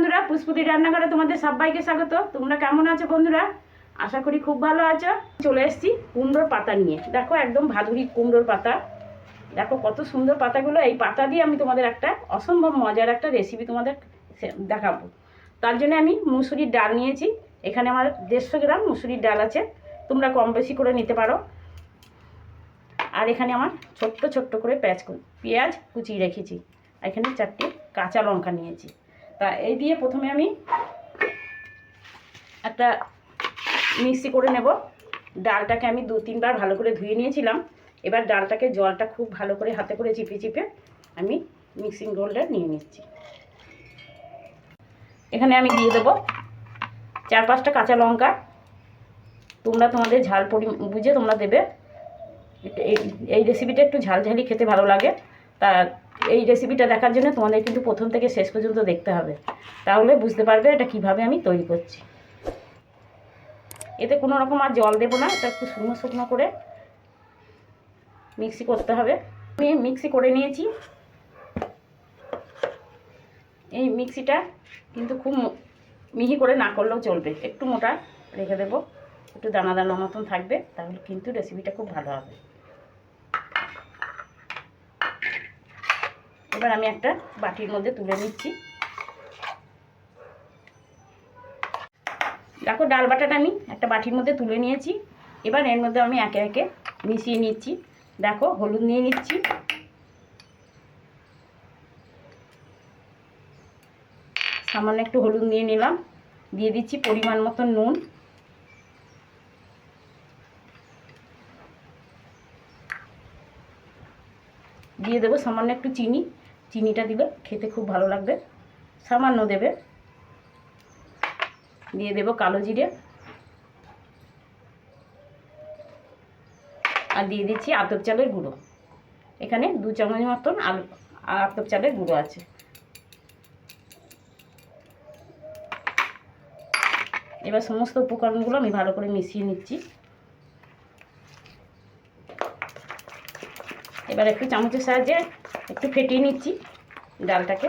বন্ধুরা, পুষ্পতি রান্নাঘরে তোমাদের সবাইকে স্বাগত। তোমরা কেমন আছো বন্ধুরা? আশা করি খুব ভালো আছো। চলে এসেছি কুমড়োর পাতা নিয়ে। দেখো, একদম ভাদুরি কুমড়োর পাতা। দেখো, কত সুন্দর পাতাগুলো। এই পাতা দিয়ে আমি তোমাদের একটা অসম্ভব মজার একটা রেসিপি তোমাদের দেখাবো। তার জন্য আমি মুসুরির ডাল নিয়েছি। এখানে আমার দেড়শো গ্রাম মুসুরির ডাল আছে। তোমরা কম বেশি করে নিতে পারো। আর এখানে আমার ছোট্ট ছোট্ট করে পেঁয়াজ পেঁয়াজ কুচিয়ে রেখেছি। এখানে চারটে কাঁচা লঙ্কা নিয়েছি। তা এই দিয়ে প্রথমে আমি একটা মিক্সি করে নেব। ডালটাকে আমি দু তিনবার ভালো করে ধুয়ে নিয়েছিলাম। এবার ডালটাকে জলটা খুব ভালো করে হাতে করে চিপে চিপে আমি মিক্সিং রোলটা নিয়ে নিচ্ছি। এখানে আমি দিয়ে দেবো চার পাঁচটা কাঁচা লঙ্কা। তোমরা তোমাদের ঝাল পরি, বুঝে তোমরা দেবে। এই রেসিপিটা একটু ঝাল ঝালঝালি খেতে ভালো লাগে। তা এই রেসিপিটা দেখার জন্য তোমাদের কিন্তু প্রথম থেকে শেষ পর্যন্ত দেখতে হবে। তাহলে বুঝতে পারবে এটা কীভাবে আমি তৈরি করছি। এতে কোনো রকম আর জল দেবো না, এটা একটু শুকনো শুকনো করে মিক্সি করতে হবে। আমি মিক্সি করে নিয়েছি। এই মিক্সিটা কিন্তু খুব মিহি করে না করলেও চলবে। একটু মোটা রেখে দেবো। একটু দানা দানা মতন থাকবে, তাহলে কিন্তু রেসিপিটা খুব ভালো হবে। এবার আমি একটা বাটির মধ্যে তুলে নিচ্ছি। দেখো, ডাল বাটাটা আমি একটা বাটির মধ্যে তুলে নিয়েছি। এবার এর মধ্যে আমি একে একে মিশিয়ে নিচ্ছি। দেখো, হলুদ নিয়ে নিচ্ছি। সামান্য একটু হলুদ নিয়ে নিলাম। দিয়ে দিচ্ছি পরিমাণ মতো নুন। দিয়ে দেবো সামান্য একটু চিনি। চিনিটা দিলে খেতে খুব ভালো লাগবে। সামান্য দেবে। দিয়ে দেবো কালো জিরে। আর দিয়ে দিচ্ছি আতপ চালের গুঁড়ো। এখানে দু চামচ মতন আলু, আতপ চালের গুঁড়ো আছে। এবার সমস্ত উপকরণগুলো আমি ভালো করে মিশিয়ে নিচ্ছি। এবার একটু চামচের সাহায্যে একটু ফেটিয়ে নিচ্ছি ডালটাকে।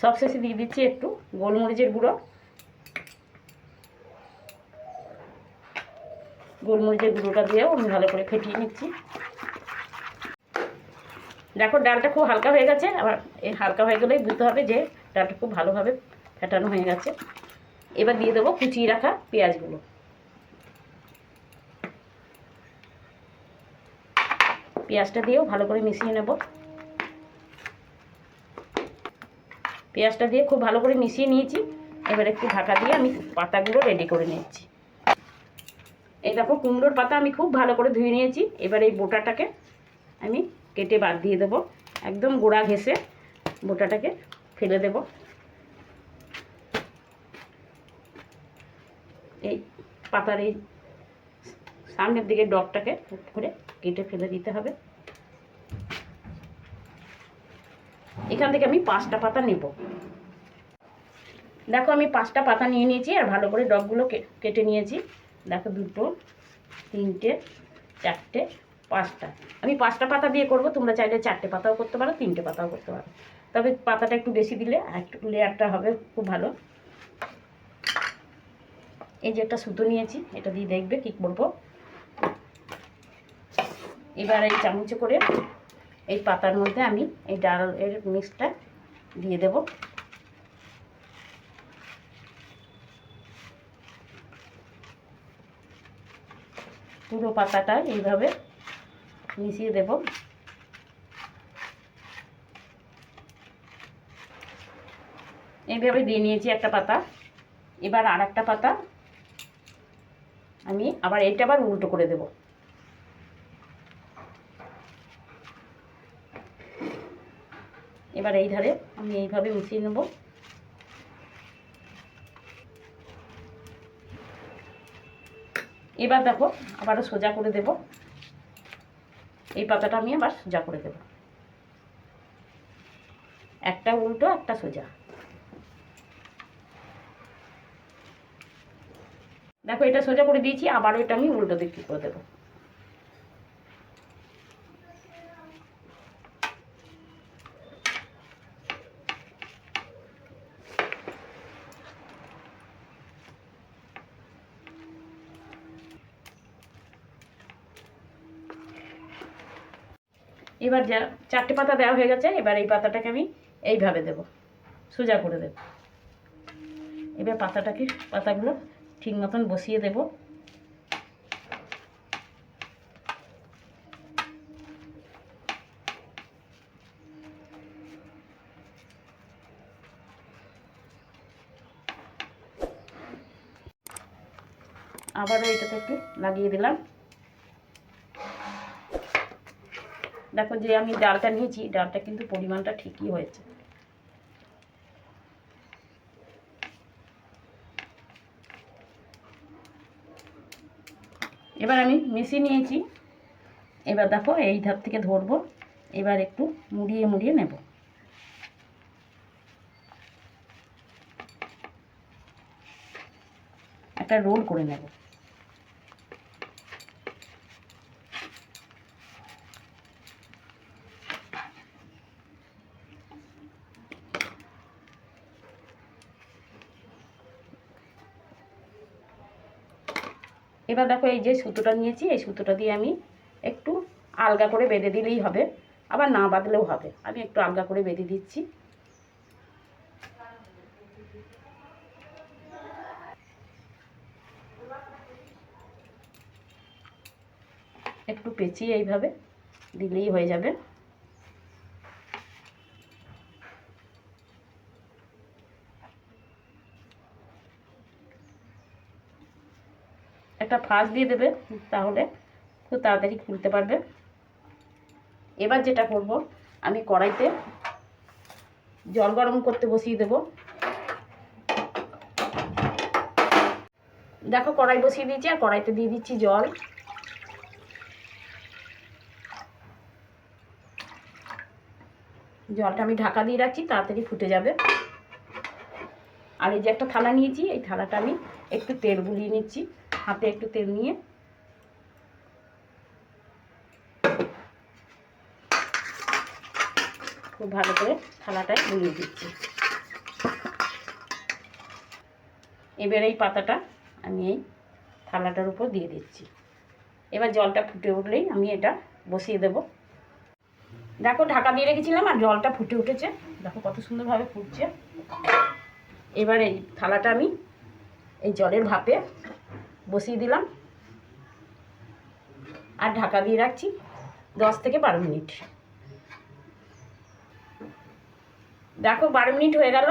সব শেষে দিয়ে দিচ্ছি একটু গোলমরিচের গুঁড়ো। গোলমরিচের গুঁড়োটা দিয়েও আমি ভালো করে ফেটিয়ে নিচ্ছি। দেখো, ডালটা খুব হালকা হয়ে গেছে। আবার এই হালকা হয়ে গেলেই বুঝতে হবে যে ডালটা খুব ভালোভাবে ফেটানো হয়ে গেছে। এবার দিয়ে দেবো কুচিয়ে রাখা পেঁয়াজগুলো। পেঁয়াজটা দিয়েও ভালো করে মিশিয়ে নেব। পেঁয়াজটা দিয়ে খুব ভালো করে মিশিয়ে নিয়েছি। এবার একটু ঢাকা দিয়ে আমি পাতাগুলো রেডি করে নিচ্ছি। এই দেখো, কুমড়োর পাতা আমি খুব ভালো করে ধুয়ে নিয়েছি। এবার এই বোটাটাকে আমি কেটে বাদ দিয়ে দেবো। একদম গোড়া ঘেসে বোটাটাকে ফেলে দেব। এই পাতার এই সামনের দিকে ডগটাকে করে কেটে ফেলে দিতে হবে। এখান থেকে আমি পাঁচটা পাতা নেব। দেখো আমি পাঁচটা পাতা নিয়ে নিয়েছি আর ভালো করে ডগগুলো কেটে নিয়েছি। দেখো দুটো, তিনটে, চারটে, পাঁচটা। আমি পাঁচটা পাতা দিয়ে করব, তোমরা চাইলে চারটে পাতাও করতে পারো, তিনটে পাতাও করতে পারো। তবে পাতাটা একটু বেশি দিলে একটু লেয়ারটা হবে খুব ভালো। এই যে একটা সুতো নিয়েছি, এটা দিয়ে দেখবে কী করব। এবার এই চামচে করে এই পাতার মধ্যে আমি এই ডালের মিক্সটা দিয়ে দেব। পুরো পাতাটা এইভাবে মিশিয়ে দেব। এইভাবে দিয়ে নিয়েছি একটা পাতা। এবার আর একটা পাতা আমি আবার এইটা আবার উল্টো করে দেবো। এবার এই ধারে আমি এইভাবে মিশিয়ে নেব। এবার দেখো, আবারও সোজা করে দেব। এই পাতাটা আমি আবার সোজা করে দেব। একটা উল্টো, একটা সোজা। দেখো, এটা সোজা করে দিয়েছি, আবারও এটা আমি উল্টো দিকে করে দেবো। এবার যা, চারটে পাতা দেওয়া হয়ে গেছে, এবার এই পাতাটাকে আমি এইভাবে দেব। সোজা করে দেব। এবার পাতাটাকে, পাতাগুলো ঠিক মতন বসিয়ে দেব। আবারও এটাতে একটু লাগিয়ে দিলাম। দেখো যে আমি ডালটা নিয়েছি, ডালটা কিন্তু পরিমাণটা ঠিকই হয়েছে। এবার আমি মিশিয়ে নিয়েছি। এবার দেখো এই ধার থেকে ধরবো, এবার একটু মুড়িয়ে মুড়িয়ে নেব। একটা রোল করে নেব। এবার দেখো এই যে সুতোটা নিয়েছি, এই সুতোটা দিয়ে আমি একটু আলগা করে বেঁধে দিলেই হবে। আবার না বাঁধলেও হবে। আমি একটু আলগা করে বেঁধে দিচ্ছি। একটু পেঁচিয়ে এইভাবে দিলেই হয়ে যাবে। একটা ফাঁস দিয়ে দেবে, তাহলে খুব তাড়াতাড়ি খুলতে পারবে। এবার যেটা করব, আমি কড়াইতে জল গরম করতে বসিয়ে দেব। দেখো কড়াই বসিয়ে দিয়েছি, আর কড়াইতে দিয়ে দিচ্ছি জল। জলটা আমি ঢাকা দিয়ে রাখছি, তাড়াতাড়ি ফুটে যাবে। আর এই যে একটা থালা নিয়েছি, এই থালাটা আমি একটু তেল গুলিয়ে নিচ্ছি। হাতে একটু তেল নিয়ে। খুব ভালো করে থালাটায় গুলিয়ে দিচ্ছি। এবার এই পাতাটা আমি এই থালাটার উপর দিয়ে দিচ্ছি। এবার জলটা ফুটে উঠলেই আমি এটা বসিয়ে দেব। দেখো ঢাকা দিয়ে রেখেছিলাম আর জলটা ফুটে উঠেছে। দেখো কত সুন্দরভাবে ফুটছে। এবার এই থালাটা আমি এই জলের ভাপে বসিয়ে দিলাম। আর ঢাকা দিয়ে রাখছি দশ থেকে বারো মিনিট। দেখো, বারো মিনিট হয়ে গেল।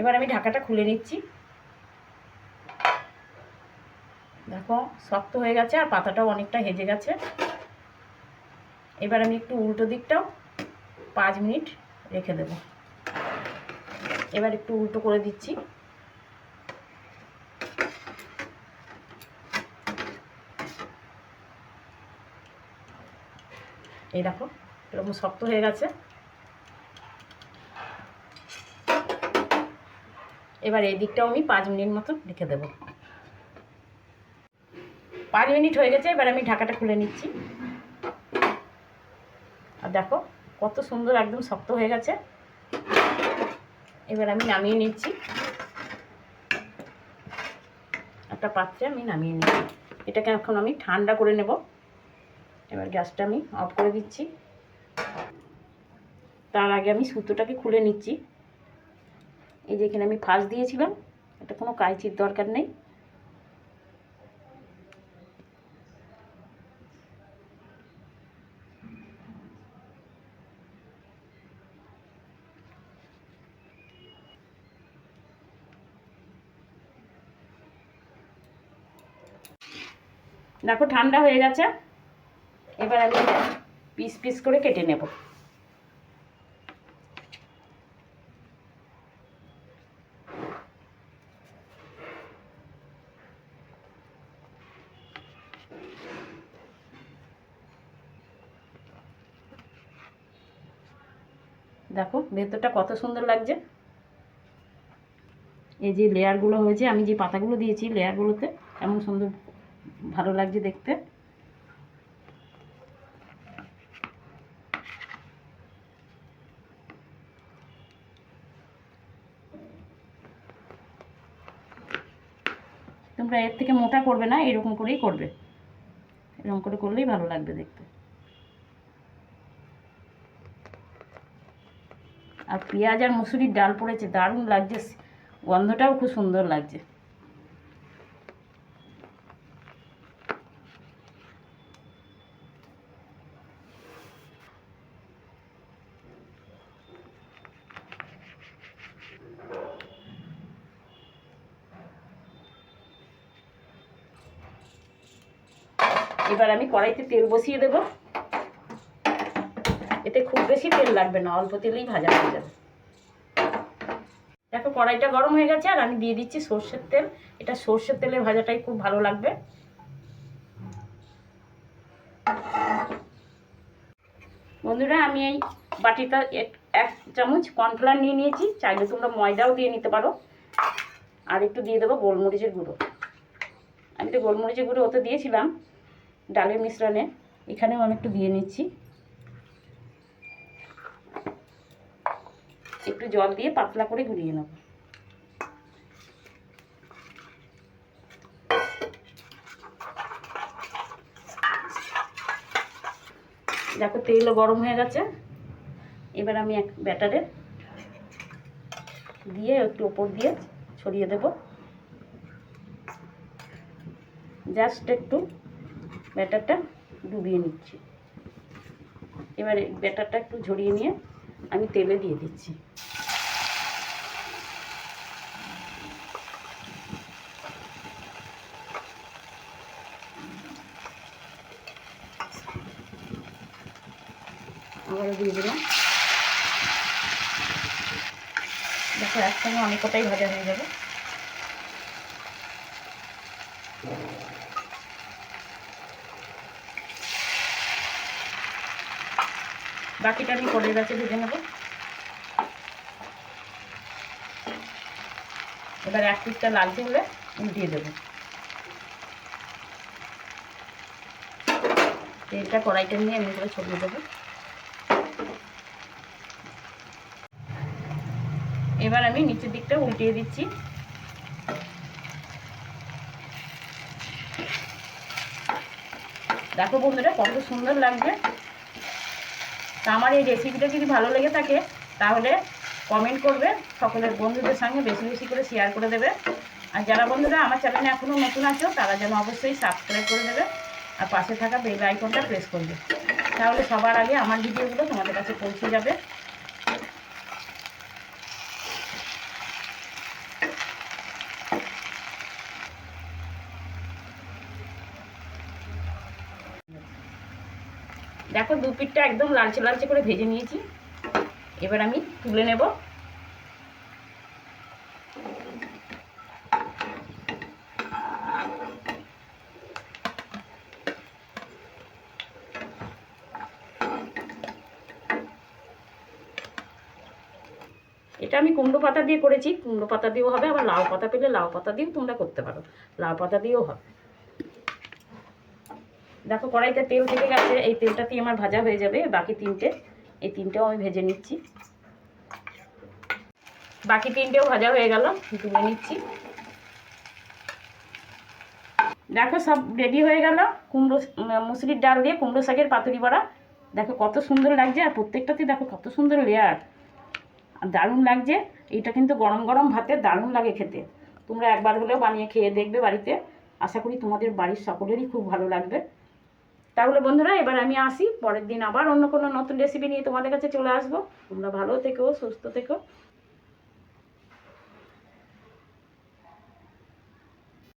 এবার আমি ঢাকাটা খুলে নিচ্ছি। দেখো, শক্ত হয়ে গেছে আর পাতাটাও অনেকটা হেজে গেছে। এবার আমি একটু উল্টো দিকটাও পাঁচ মিনিট রেখে দেব। এবার একটু উল্টো করে দিচ্ছি। এই দেখো, এরকম শক্ত হয়ে গেছে। এবার এই দিকটাও আমি পাঁচ মিনিট মতো রেখে দেব। পাঁচ মিনিট হয়ে গেছে, এবার আমি ঢাকাটা খুলে নিচ্ছি। আর দেখো, কত সুন্দর একদম শক্ত হয়ে গেছে। এবার আমি নামিয়ে নিচ্ছি। একটা পাত্রে আমি নামিয়ে নিচ্ছি। এটাকে এখন আমি ঠান্ডা করে নেব। এবার গ্যাসটা আমি অফ করে দিচ্ছি। তার আগে আমি সুতোটাকে খুলে নিচ্ছি। এই যে এখানে আমি ফাঁস দিয়েছিলাম, এটা কোনো কাঁচির দরকার নেই। দেখো ঠান্ডা হয়ে গেছে। এবার আমি পিস পিস করে কেটে নেব। দেখো, ভেতরটা কত সুন্দর লাগছে। এই যে লেয়ারগুলো হয়েছে, আমি যে পাতাগুলো দিয়েছি লেয়ারগুলোতে এমন সুন্দর ভালো লাগছে দেখতে। তোমরা এর থেকে মোটা করবে না, এরকম করেই করবে। এরকম করে করলেই ভালো লাগবে দেখতে। আর পেঁয়াজ আর মুসুরির ডাল পড়েছে, দারুণ লাগছে। গন্ধটাও খুব সুন্দর লাগছে। এবার আমি কড়াইতে তেল বসিয়ে দেব। এতে খুব বেশি তেল লাগবে না, অল্প তেলেই ভাজা হয়ে যাবে। দেখো কড়াইটা গরম হয়ে গেছে, আর আমি দিয়ে দিচ্ছি সর্ষের তেল। এটা সর্ষের তেলে ভাজাটাই খুব ভালো লাগবে। বন্ধুরা, আমি এই বাটিটা এক- চামচ কর্নফ্লাওয়ার নিয়ে নিয়েছি। চাইলে তোমরা ময়দাও দিয়ে নিতে পারো। আর একটু দিয়ে দেবো গোলমরিচের গুঁড়ো। আমি তো গোলমরিচের গুঁড়ো ওতে দিয়েছিলাম। ডালের মিশ্রণে। এখানেও আমি একটু দিয়ে নিচ্ছি। একটু জল দিয়ে পাতলা করে গুলিয়ে নেব। দেখো তেলও গরম হয়ে গেছে। এবার আমি এক ব্যাটারে দিয়ে একটু ওপর দিয়ে ছড়িয়ে দেব। জাস্ট একটু ব্যাটারটা ডুবিয়ে নিচ্ছি। এবারে ব্যাটারটা একটু ঝরিয়ে নিয়ে আমি তেলে দিয়ে দিচ্ছি। আবারও দিয়ে দিলাম। দেখো একসঙ্গে অনেক কটাই ভাজা হয়ে যাবে। বাকিটা আমি কড়াই গাছে ভেজে নেব। এবার এক পিসটা লাগছে হলে উল্টিয়ে দেবো। তেলটা কড়াইটা নিয়ে এমনি করে ছড়িয়ে দেবো। এবার আমি নিচের দিকটা উল্টিয়ে দিচ্ছি। দেখো বন্ধুরা, কত সুন্দর লাগবে তা আমার এই রেসিপিটা যদি ভালো লেগে থাকে, তাহলে কমেন্ট করবে, সকলের বন্ধুদের সঙ্গে বেশি বেশি করে শেয়ার করে দেবে। আর যারা বন্ধুরা আমার চ্যানেলে এখনও নতুন আছো, তারা যেন অবশ্যই সাবস্ক্রাইব করে দেবে আর পাশে থাকা বেল আইকনটা প্রেস করবে। তাহলে সবার আগে আমার ভিডিওগুলো তোমাদের কাছে পৌঁছে যাবে। দেখো দু পিঠটা একদম লালচে লালচে করে ভেজে নিয়েছি। এবার আমি তুলে নেব। এটা আমি কুমড়ো পাতা দিয়ে করেছি। কুমড়ো পাতা দিয়েও হবে, আবার লাউ পাতা পেলে লাউ পাতা দিয়েও তোমরা করতে পারো। লাউ পাতা দিয়েও হবে। দেখো, কড়াইতে তেল থেকে গেছে। এই তেলটাতেই আমার ভাজা হয়ে যাবে, বাকি তিনটে। এই তিনটেও আমি ভেজে নিচ্ছি। বাকি তিনটেও ভাজা হয়ে গেল, তুলে নিচ্ছি। দেখো, সব রেডি হয়ে গেল। কুমড়ো মুসুরির ডাল দিয়ে কুমড়ো শাকের পাতুরি বড়া। দেখো, কত সুন্দর লাগছে। আর প্রত্যেকটাতে দেখো, কত সুন্দর লেয়ার আর দারুণ লাগছে। এইটা কিন্তু গরম গরম ভাতে দারুণ লাগে খেতে। তোমরা একবার হলেও বানিয়ে খেয়ে দেখবে বাড়িতে। আশা করি তোমাদের বাড়ির সকলেরই খুব ভালো লাগবে। তাহলে বন্ধুরা, এবার আমি আসি, পরের দিন আবার অন্য কোনো নতুন রেসিপি নিয়ে তোমাদের কাছে চলে আসব। তোমরা ভালো থেকো, সুস্থ থেকো।